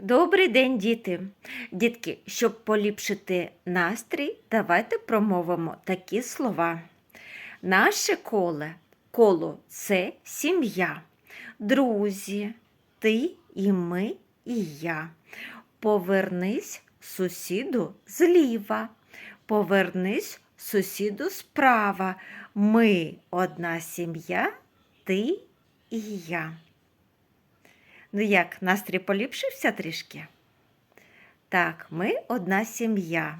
Добрий день, діти! Дітки, щоб поліпшити настрій, давайте промовимо такі слова. Наше коле коло це сім'я, друзі, ти і ми і я. Повернись сусіду зліва, повернись сусіду справа. Ми одна сім'я, ти і я. Ну як, настрій поліпшився трішки? Так, ми одна сім'я.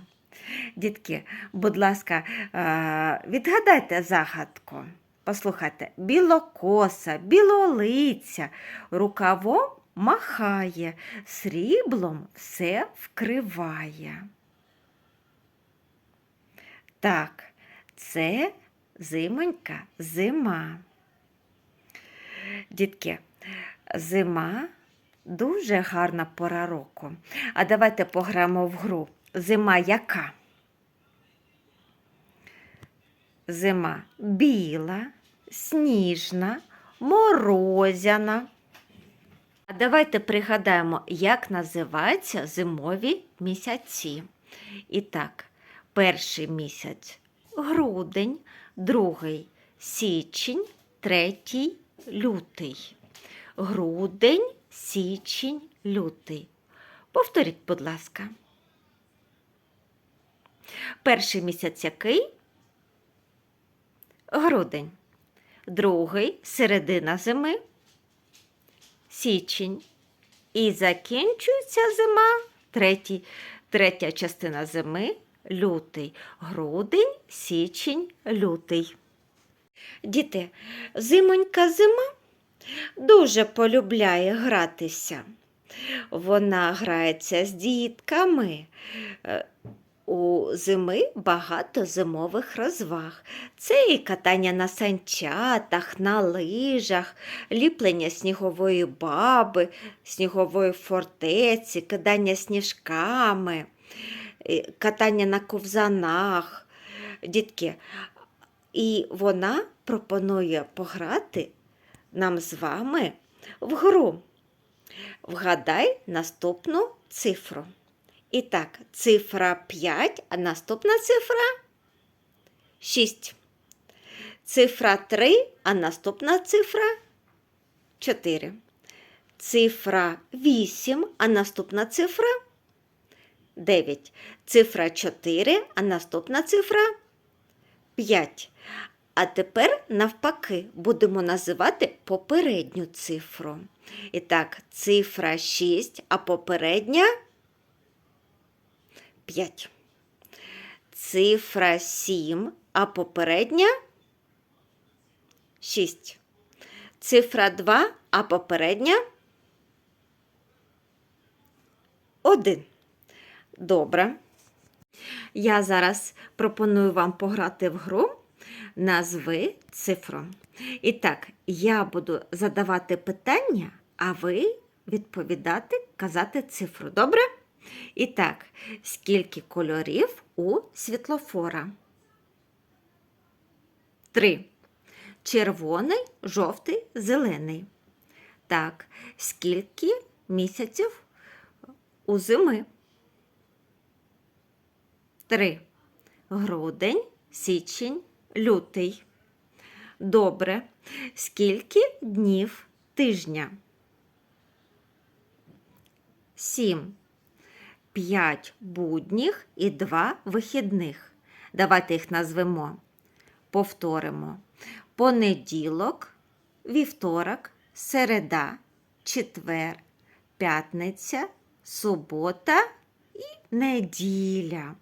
Дітки, будь ласка, е, відгадайте загадку. Послухайте, білокоса, білолиця, рукавом махає, сріблом все вкриває. Так, це зимонька зима. Дітки, Зима дуже гарна пора року. А давайте пограємо в гру. Зима яка? Зима біла, сніжна, морозяна. А давайте пригадаємо, як називаються зимові місяці. І так, перший місяць грудень, другий січень, третій лютий грудень, січень, лютий. Повторіть, будь ласка. Перший місяць який? Грудень. Другий середина зими, січень. І закінчується зима, третій, третя частина зими, лютий. Грудень, січень, лютий. Діти, зимонька зима дуже полюбляє гратися. Вона грається з дітками. Е, У зими багато зимових розваг. Це і катання на санчатах, на лижах, ліплення снігової баби, снігової фортеці, кидання сніжками, е, катання на ковзанах. Дітки, і вона пропонує пограти нам з вами в гру. Вгадай наступну цифру. І так, цифра 5, а наступна цифра 6. Цифра 3, а наступна цифра 4. Цифра 8, а наступна цифра 9. Цифра 4, а наступна цифра 5. А тепер, навпаки, будемо називати попередню цифру. І так, цифра 6, а попередня 5. Цифра 7, а попередня 6. Цифра 2, а попередня 1. Добре. Я зараз пропоную вам пограти в гру. Назви цифру. І так, я буду задавати питання, а ви відповідати, казати цифру. Добре? І так, скільки кольорів у світлофора? Три. Червоний, жовтий, зелений. Так, скільки місяців у зими? Три. Грудень, січень, лютий. Добре. Скільки днів тижня? Сім. П'ять будніх і два вихідних. Давайте їх назвемо. Повторимо. Понеділок, вівторок, середа, четвер, п'ятниця, субота і неділя.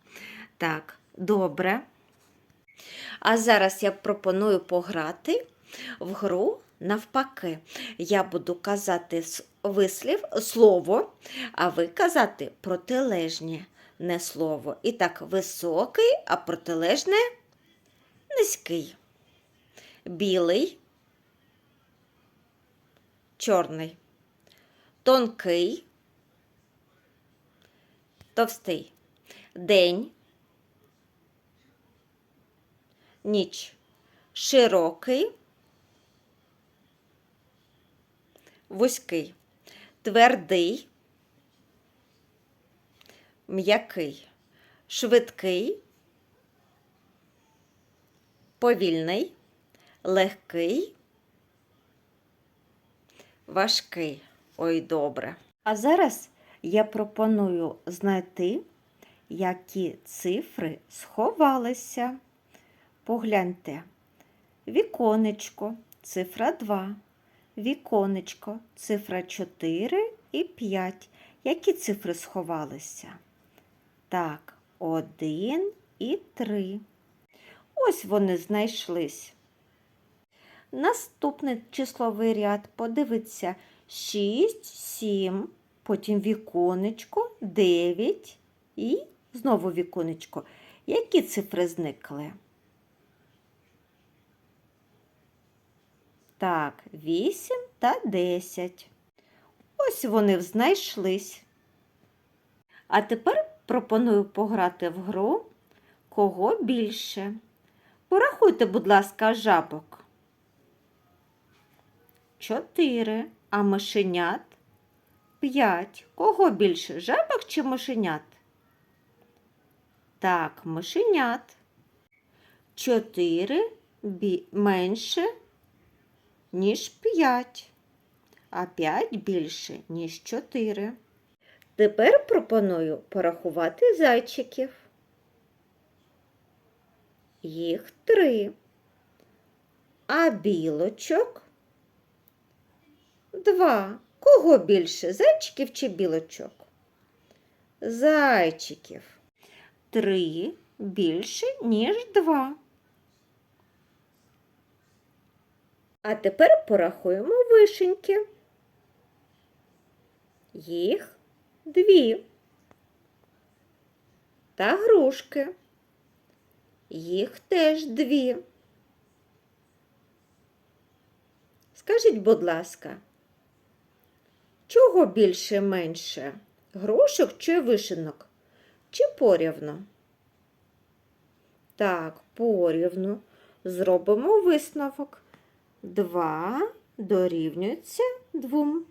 Так, добре. А зараз я пропоную пограти в гру навпаки. Я буду казати вислів слово, а ви казати протилежні не слово. І так, високий, а протилежне низький. Білий, чорний, тонкий, товстий, день ніч широкий, вузький, твердий, м'який, швидкий, повільний, легкий, важкий. Ой, добре. А зараз я пропоную знайти, які цифри сховалися. Погляньте. Віконечко, цифра 2. Віконечко, цифра 4 і 5. Які цифри сховалися? Так, 1 і 3. Ось вони знайшлись. Наступний числовий ряд подивиться 6, 7, потім віконечко, 9 і знову віконечко. Які цифри зникли? Так, 8 та 10. Ось вони знайшлись. А тепер пропоную пограти в гру кого більше. Порахуйте, будь ласка, жабок. Чотири, а мишенят п'ять. Кого більше? Жабок чи мишенят? Так, мишенят. Чотири бі... менше, ніж п'ять, а п'ять більше, ніж чотири. Тепер пропоную порахувати зайчиків. Їх три. А білочок два. Кого більше? Зайчиків чи білочок? Зайчиків. Три більше, ніж два. А тепер порахуємо вишеньки. Їх дві. Та грушки. Їх теж дві. Скажіть, будь ласка, чого більше менше? Грушок чи вишенок? Чи порівну? Так, порівну. Зробимо висновок. Два дорівнюється двом.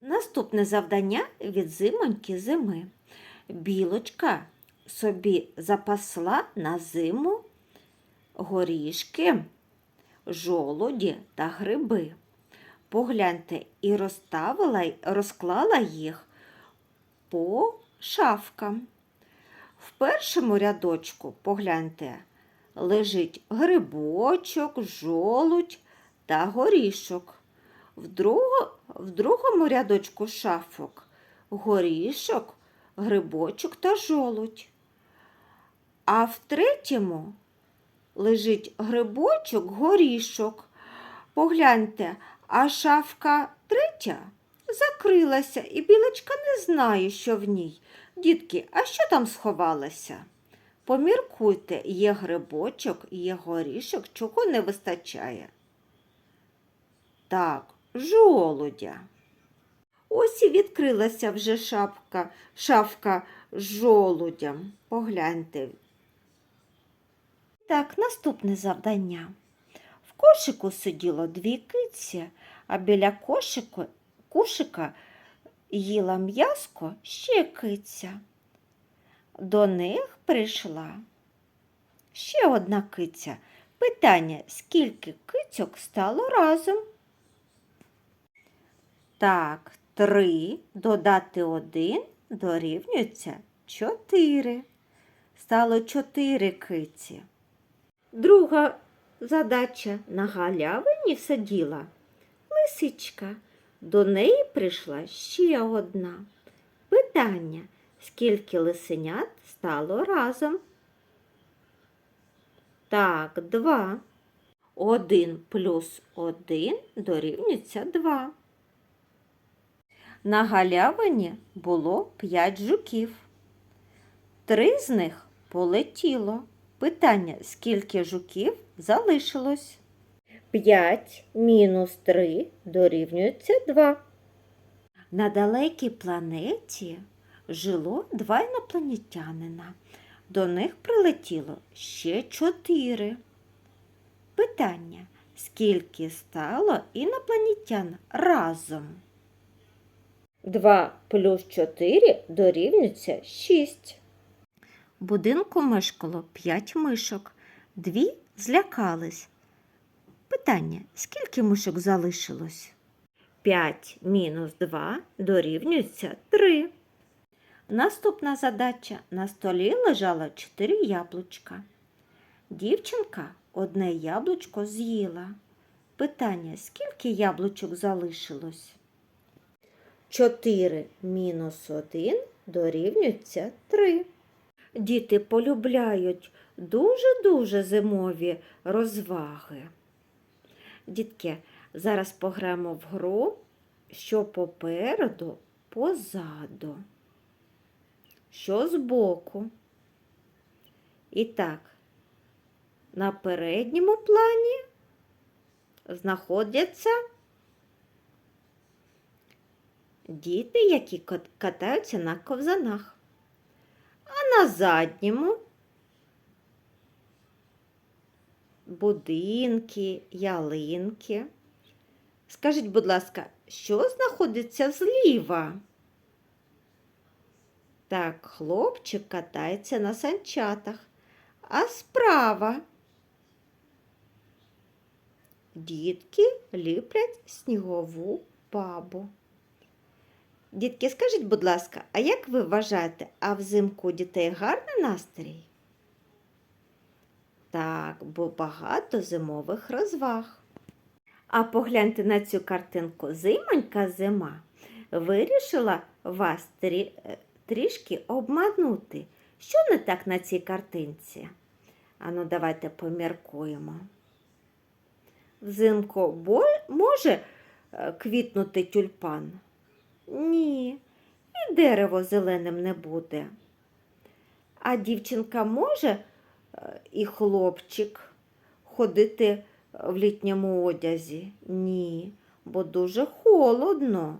Наступне завдання від зимоньки зими. Білочка собі запасла на зиму горішки, жолуді та гриби. Погляньте, і розставила, розклала їх по шафкам. В першому рядочку, погляньте, лежить грибочок, жолудь та горішок. В, друго, в другому рядочку шафок горішок, грибочок та жолудь. А в третьому лежить грибочок, горішок. Погляньте, а шафка третя закрилася, і білочка не знає, що в ній. Дітки, а що там сховалося? Поміркуйте, є грибочок, є горішок, чого не вистачає. Так, жолудя. Ось і відкрилася вже шапка, шафка з жолудям. Погляньте. Так, наступне завдання. В кошику сиділо дві киці, а біля кошику, кошика їла м'яско ще киця. До них прийшла ще одна киця. Питання, скільки кицьок стало разом? Так, три додати один дорівнюється чотири. Стало чотири киці. Друга задача на галявині сиділа лисичка. До неї прийшла ще одна. Питання, скільки лисенят стало разом? Так, два. Один плюс один дорівнюється два. На галявині було п'ять жуків. Три з них полетіло. Питання, скільки жуків залишилось? 5 мінус 3 дорівнюється 2. На далекій планеті жило два інопланетянина. До них прилетіло ще чотири. Питання, скільки стало інопланетян разом? 2 плюс 4 дорівнюється 6. В будинку мешкало 5 мишок. Дві злякались. Питання: скільки мишок залишилось? 5 мінус 2 дорівнюється 3. Наступна задача. На столі лежало 4 яблучка. Дівчинка одне яблучко з'їла. Питання: скільки яблучок залишилось? 4 мінус 1 дорівнюється 3. Діти полюбляють дуже-дуже зимові розваги. Дітки, зараз пограємо в гру, що попереду, позаду, що збоку. І так, на передньому плані знаходяться діти, які катаються на ковзанах. А на задньому будинки, ялинки. Скажіть, будь ласка, що знаходиться зліва? Так, хлопчик катається на санчатах, а справа дітки ліплять снігову бабу. Дітки, скажіть, будь ласка, а як ви вважаєте, а взимку дітей гарний настрій? Так, бо багато зимових розваг. А погляньте на цю картинку. Зимонька зима вирішила вас трі... е, трішки обманути. Що не так на цій картинці? Ану, давайте поміркуємо. Взимку може е, квітнути тюльпан? Ні, і дерево зеленим не буде. А дівчинка може е, і хлопчик ходити в літньому одязі? Ні, бо дуже холодно.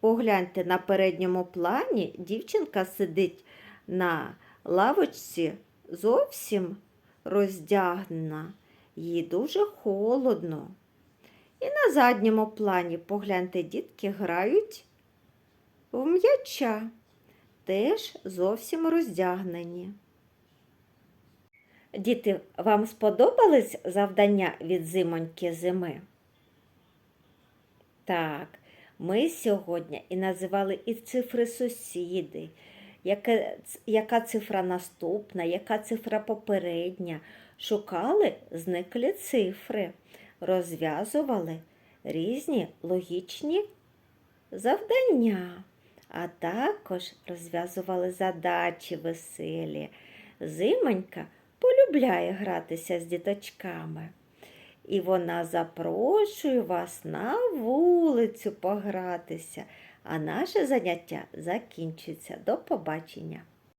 Погляньте на передньому плані, дівчинка сидить на лавочці зовсім роздягнена. Їй дуже холодно. І на задньому плані, погляньте, дітки грають в м'яча, теж зовсім роздягнені. Діти, вам сподобались завдання від зимоньки зими? Так, ми сьогодні і називали і цифри сусіди, яка, яка цифра наступна, яка цифра попередня. Шукали зниклі цифри, розв'язували різні логічні завдання, а також розв'язували задачі веселі. Зимонька полюбляє гратися з діточками. І вона запрошує вас на вулицю погратися. А наше заняття закінчується. До побачення!